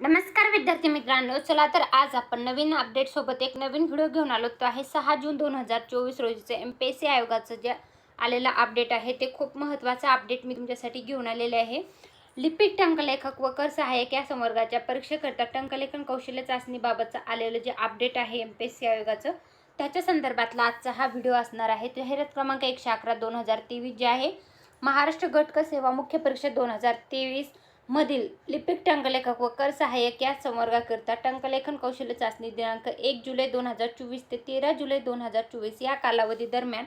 नमस्कार विद्यार्थी मित्रांनो चला तर आज आपण नवीन अपडेट सोबत एक नवीन व्हिडिओ घेऊन आलो. तो आहे सहा जून दोन हजार चोवीस रोजीचं एम पी एस सी आयोगाचं जे आलेलं अपडेट आहे ते खूप महत्त्वाचं अपडेट मी तुमच्यासाठी घेऊन आलेले आहे. लिपिक टंकलेखक व कर सहाय्यक या संवर्गाच्या परीक्षेकरता टंकलेखन कौशल्य चाचणीबाबतचं आलेलं जे अपडेट आहे एम पी एस सी आयोगाचं त्याच्या संदर्भातला आजचा हा व्हिडिओ असणार आहे. जाहिरात क्रमांक एकशे अकरा दोन हजार तेवीस जे आहे महाराष्ट्र गटक सेवा मुख्य परीक्षा दोन हजार तेवीस मधील लिपिक टंकलेखक व कर सहाय्यक या संवर्गाकरिता टंकलेखन कौशल्य चाचणी दिनांक एक जुलै दोन हजार चोवीस ते तेरा जुलै दोन हजार चोवीस या कालावधी दरम्यान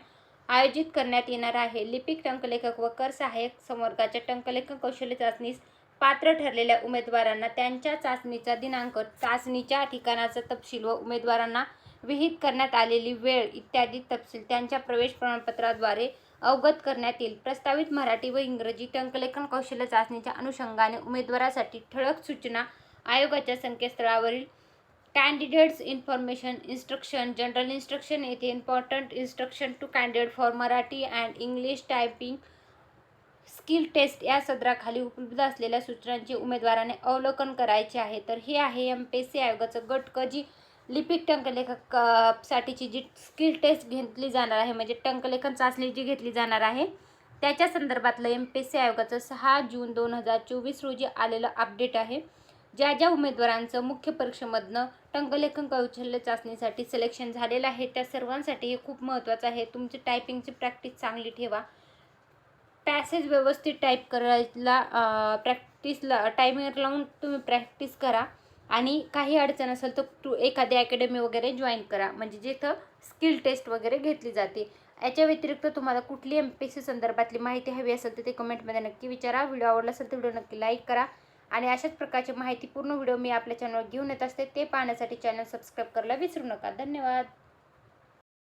आयोजित करण्यात येणार आहे. लिपिक टंकलेखक व कर सहाय्यक संवर्गाच्या टंकलेखन कौशल्य चाचणीस पात्र ठरलेल्या उमेदवारांना त्यांच्या चाचणीचा दिनांक चाचणीच्या ठिकाणाचा तपशील व उमेदवारांना विहित करण्यात आलेली वेळ इत्यादी तपशील त्यांच्या प्रवेश प्रमाणपत्राद्वारे अवगत करण्यात येईल. प्रस्तावित मराठी व इंग्रजी टंकलेखन कौशल्य चाचणीच्या अनुषंगाने उमेदवारासाठी ठळक सूचना आयोगाच्या संकेतस्थळावरील candidates information instruction general instruction येथे important instruction to candidate for Marathi and English typing skill test या सदराखाली उपलब्ध असलेल्या सूचनांचे उमेदवाराने अवलोकन करायचे आहे. तर हे आहे एम पी एस सी आयोगाचं गट क जी लिपिक टंकलेखक साठीची जी स्किल टेस्ट घेतली जाणार आहे म्हणजे टंकलेखन चाचणी जी घेतली जाणार आहे त्याच्या संदर्भातलं एम पी एस सी आयोगाचं सहा जून दोन हजार चोवीस रोजी आलेलं अपडेट आहे. ज्या ज्या उमेदवारांचं मुख्य परीक्षेमधनं टंकलेखन कौशल्य चाचणीसाठी सिलेक्शन झालेलं आहे त्या सर्वांसाठी हे खूप महत्त्वाचं आहे. तुमची टायपिंगची प्रॅक्टिस चांगली ठेवा. पॅसेज व्यवस्थित टाईप करायला प्रॅक्टिसला टायमिंग लावून तुम्ही प्रॅक्टिस करा. आणि काही अडचण असेल तर तू एखादी अकॅडमी वगैरे जॉईन करा. म्हणजे जिथं स्किल टेस्ट वगैरे घेतली जाते. याच्या व्यतिरिक्त तुम्हाला कुठली एम पी एस सी संदर्भातली माहिती हवी असेल तर ते कमेंटमध्ये नक्की विचारा. व्हिडिओ आवडला असेल तर व्हिडिओ नक्की लाईक करा. आणि अशाच प्रकारची माहिती पूर्ण व्हिडिओ मी आपल्या चॅनलवर घेऊन येत असते. ते पाहण्यासाठी चॅनल सबस्क्राईब करायला विसरू नका. धन्यवाद.